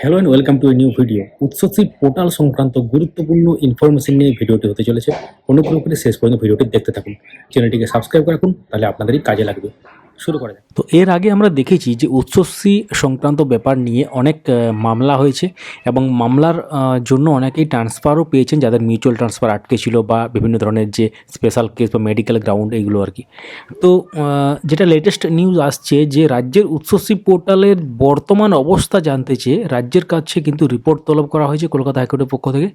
Hello and welcome to a new video Utsashree portal সংক্রান্ত গুরুত্বপূর্ণ information নিয়ে ভিডিওটি হতে চলেছে। অনুগ্রহ করে শেষ পর্যন্ত ভিডিওটি দেখতে থাকুন। চ্যানেলটিকে সাবস্ক্রাইব রাখুন, তাহলে আপনাদেরই কাজে লাগবে। শুরু করা তো এর আগে আমরা দেখেছি যে উচ্চশ্রী সংক্রান্ত ব্যাপার নিয়ে অনেক মামলা হয়েছে এবং মামলার জন্য অনেকেই ট্রান্সফারও পেয়েছেন যাদের মিউচুয়াল ট্রান্সফার আটকে ছিল বা বিভিন্ন ধরনের যে স্পেশাল কেস বা মেডিকেল গ্রাউন্ড এইগুলো আর কি। তো যেটা লেটেস্ট নিউজ আসছে যে রাজ্যের উচ্চশ্রী পোর্টালের বর্তমান অবস্থা জানতে চেয়ে রাজ্যের কাছে কিন্তু রিপোর্ট তলব করা হয়েছে কলকাতা হাইকোর্টের পক্ষ থেকে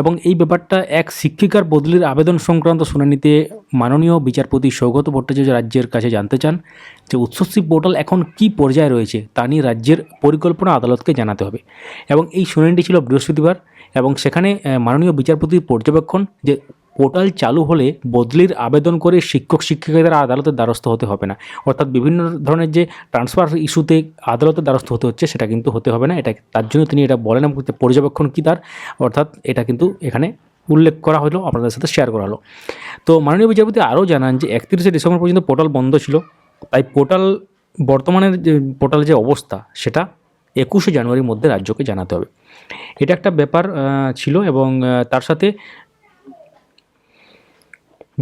এবং এই ব্যাপারটা এক শিক্ষিকার বদলির আবেদন সংক্রান্ত শুনানিতে মাননীয় বিচারপতি সৌগত ভট্টাচার্য রাজ্যের কাছে জানতে চান। যে উচ্চশ্রী পোর্টাল এখন কি পর্যায়ে রয়েছে তা নিয়ে রাজ্যের পরিকল্পনা আদালতকে জানাতে হবে। এবং এই শুনানিটি ছিল বৃহস্পতিবার এবং সেখানে মাননীয় বিচারপতির পর্যবেক্ষণ যে পোর্টাল চালু হলে বদলির আবেদন করে শিক্ষক শিক্ষিকাদের আদালতের দ্বারস্থ হতে হবে না। অর্থাৎ বিভিন্ন ধরনের যে ট্রান্সফার ইস্যুতে আদালতের দ্বারস্থ হতে হচ্ছে সেটা কিন্তু হতে হবে না। এটা তার জন্য তিনি এটা বলেন এবং পর্যবেক্ষণ কী তার, অর্থাৎ এটা কিন্তু এখানে উল্লেখ করা হলো, আপনাদের সাথে শেয়ার করা হলো। তো মাননীয় বিচারপতি আরও জানান যে একত্রিশে ডিসেম্বর পর্যন্ত পোর্টাল বন্ধ ছিল। তাই পোর্টাল, বর্তমানের যে, পোর্টালের যে অবস্থা, সেটা একুশে জানুয়ারির মধ্যে রাজ্যকে জানাতে হবে। এটা একটা ব্যাপার ছিল এবং তার সাথে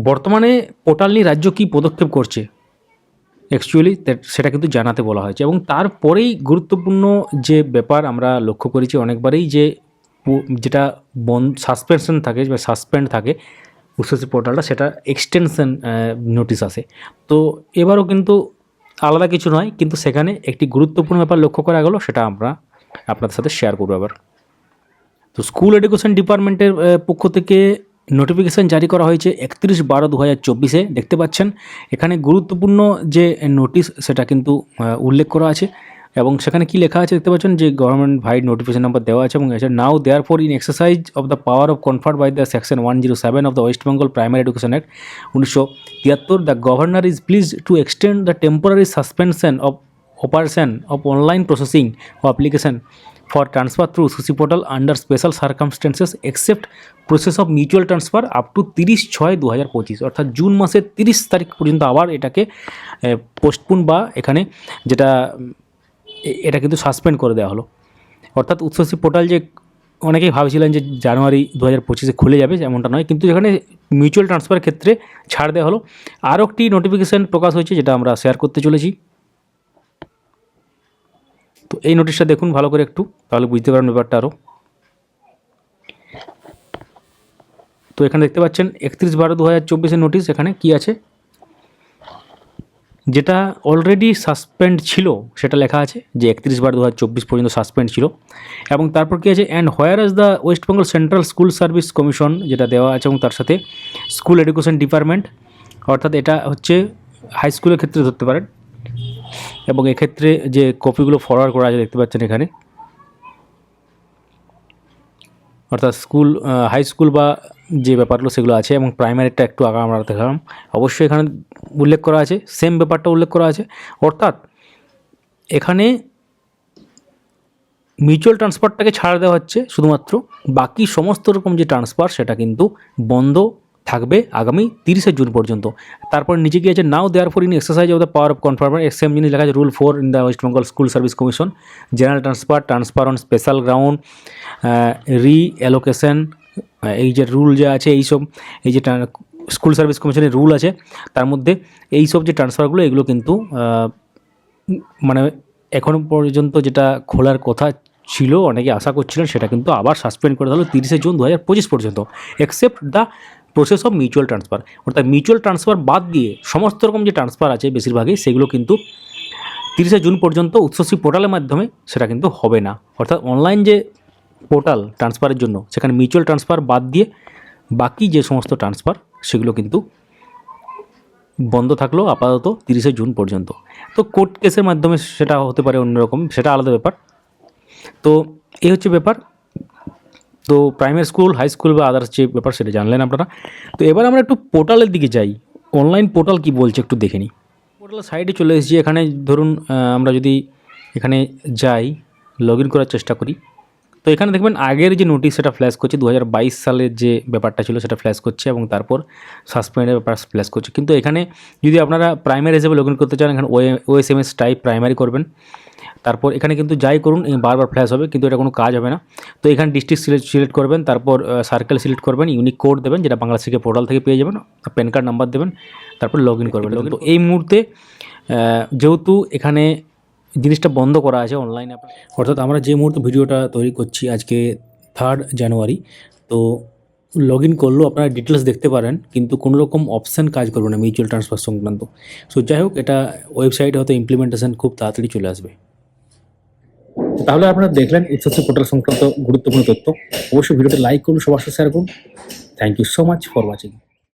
বর্তমানে পোর্টাল নিয়ে রাজ্য কী পদক্ষেপ করছে অ্যাকচুয়ালি সেটা কিন্তু জানাতে বলা হয়েছে। এবং তারপরেই গুরুত্বপূর্ণ যে ব্যাপার আমরা লক্ষ্য করেছি অনেকবারই যে যেটা বন সাসপেনশন থাকে বা সাসপেন্ড থাকে উচ্চশিক্ষা পোর্টালটা, সেটা এক্সটেনশন নোটিশ আসে তো এবারও কিন্তু আলাদা কিছু নয়, কিন্তু সেখানে একটি গুরুত্বপূর্ণ ব্যাপার লক্ষ্য করা গেল, সেটা আমরা আপনাদের সাথে শেয়ার করব আবার তো স্কুল এডুকেশন ডিপার্টমেন্টের পক্ষ থেকে নোটিফিকেশান জারি করা হয়েছে একত্রিশ বারো দু হাজার চব্বিশে, দেখতে পাচ্ছেন? এখানে গুরুত্বপূর্ণ যে নোটিশ সেটা কিন্তু উল্লেখ করা আছে। এবং সেখানে কি লেখা আছে দেখতে পাচ্ছেন যে গভর্নমেন্ট ভাইড নোটিফিকেশন নাম্বার দেওয়া আছে এবং এছাড়া now there for in exercise of the power of conferred by the section one zero seven of the West Bengal primary education act উনিশশো তিয়াত্তর the governor is please to extend the temporary suspension of operation of online processing of application for transfer through সুসি portal under special circumstances except process of mutual transfer up to তিরিশ ছয় দু হাজার পঁচিশ। অর্থাৎ June মাসের তিরিশ তারিখ পর্যন্ত আবার এটাকে পোস্টপুন বা এখানে যেটা এটা কিন্তু সাসপেন্ড করে দেওয়া হলো। অর্থাৎ উৎসসী পোর্টাল যে অনেকেই ভাবছিলেন যে জানুয়ারি দু হাজার পঁচিশে খুলে যাবে, এমনটা নয়। কিন্তু এখানে মিউচুয়াল ট্রান্সফারের ক্ষেত্রে ছাড় দেওয়া হলো। আরও একটি নোটিফিকেশান প্রকাশ হয়েছে, যেটা আমরা শেয়ার করতে চলেছি। তো এই নোটিশটা দেখুন ভালো করে একটু, তাহলে বুঝতে পারবেন ব্যাপারটা আরও। তো এখানে দেখতে পাচ্ছেন, একত্রিশ বারো দু হাজার চব্বিশের নোটিশ এখানে কি আছে? যেটা অলরেডি সাসপেন্ড ছিল, সেটা লেখা আছে যে একত্রিশ বার দু হাজার চব্বিশ পর্যন্ত সাসপেন্ড ছিল। এবং তারপর কী আছে and whereas the West Bengal central school service commission যেটা দেওয়া আছে এবং তার সাথে স্কুল এডুকেশন ডিপার্টমেন্ট অর্থাৎ এটা হচ্ছে হাই স্কুলের ক্ষেত্রে ধরতে পারেন। এবং এক্ষেত্রে যে কপিগুলো ফরওয়ার্ড করা আছে, দেখতে পাচ্ছেন এখানে। অর্থাৎ স্কুল হাই স্কুল বা যে ব্যাপারগুলো সেগুলো আছে এবং প্রাইমারিটা একটু আগে আমরা দেখালাম, অবশ্যই এখানে উল্লেখ করা আছে সেম ব্যাপারটা উল্লেখ করা আছে। অর্থাৎ এখানে মিউচুয়াল ট্রান্সফারটাকে ছাড় দেওয়া হচ্ছে শুধুমাত্র, বাকি সমস্ত রকম যে ট্রান্সফার সেটা কিন্তু বন্ধ থাকবে আগামী তিরিশে জুন পর্যন্ত। তারপর নিচে গিয়ে আছে now there for in exercise of the power of conferred same জিনিস লেখা আছে rule four in the West Bengal school service commission general transfer transfer on special ground reallocation এই যে রুল যে আছে এইসব এই যে স্কুল সার্ভিস কমিশনের রুল আছে, তার মধ্যে এই সব যে ট্রান্সফারগুলো এগুলো কিন্তু মানে এখনও পর্যন্ত যেটা খোলার কথা ছিল, অনেকে আশা করছিলেন, সেটা কিন্তু আবার সাসপেন্ড করে দিল তিরিশে জুন দু হাজার পঁচিশ পর্যন্ত except the process of mutual transfer অর্থাৎ মিউচুয়াল ট্রান্সফার বাদ দিয়ে সমস্ত রকম যে ট্রান্সফার আছে বেশিরভাগই, সেগুলো কিন্তু তিরিশে জুন পর্যন্ত উৎসশ্রী পোর্টালের মাধ্যমে সেটা কিন্তু হবে না। অর্থাৎ অনলাইন যে পোর্টাল ট্রান্সফারের জন্য, সেখানে মিউচুয়াল ট্রান্সফার বাদ দিয়ে বাকি যে সমস্ত ট্রান্সফার সেগুলো কিন্তু বন্ধ থাকল আপাতত তিরিশে জুন পর্যন্ত। তো কোর্ট কেসের মাধ্যমে সেটা হতে পারে অন্যরকম, সেটা আলাদা ব্যাপার। তো এই হচ্ছে ব্যাপার। তো প্রাইমারি স্কুল হাই স্কুল বা আদার্স যে ব্যাপার সেটা জানলেন আপনারা। তো এবার আমরা একটু পোর্টালের দিকে যাই। অনলাইন পোর্টাল কি বলছে একটু দেখে নিই। পোর্টালের সাইডে চলে এসেছি। এখানে ধরুন আমরা যদি এখানে যাই লগ করার চেষ্টা করি। তো এখানে দেখবেন আগের যে নোটিশ সেটা ফ্ল্যাশ করছে দু হাজার বাইশ সালের যে ব্যাপারটা ছিল সেটা ফ্ল্যাশ করছে এবং তারপর সাসপেন্ডের ব্যাপার ফ্ল্যাশ করছে। কিন্তু এখানে যদি আপনারা প্রাইমারি হিসেবে লগ ইন করতে চান এখানে OS M S type primary করবেন। তারপর এখানে কিন্তু যাই করুন বারবার ফ্ল্যাশ হবে কিন্তু এটা কোনো কাজ হবে না। তো এখানে ডিস্ট্রিক্ট সিলেক্ট সিলেক্ট করবেন তারপর সার্কেল সিলেক্ট করবেন ইউনিক কোড দেবেন যেটা বাংলা শিখে পোর্টাল থেকে পেয়ে যাবেন প্যান কার্ড নাম্বার দেবেন তারপর লগ ইন করবেন লগ এই মুহূর্তে যেহেতু এখানে জিনিসটা বন্ধ করা আছে অনলাইনে অর্থাৎ আমরা যে মুহূর্তে ভিডিওটা তৈরি করছি আজকে থার্ড জানুয়ারি তো লগ ইন করলেও আপনারা ডিটেলস দেখতে পারেন, কিন্তু কোনো রকম অপশান কাজ করবে না মিউচুয়াল ট্রান্সফার সংক্রান্ত। সো যাই হোক, এটা ওয়েবসাইটে হয়তো ইমপ্লিমেন্টেশন খুব তাড়াতাড়ি চলে আসবে। তাহলে আপনারা দেখলেন ইটসোসি পোর্টাল সংক্রান্ত গুরুত্বপূর্ণ তথ্য। অবশ্যই ভিডিওটা লাইক করুন, সবার সাথে শেয়ার করুন। Thank you so much for watching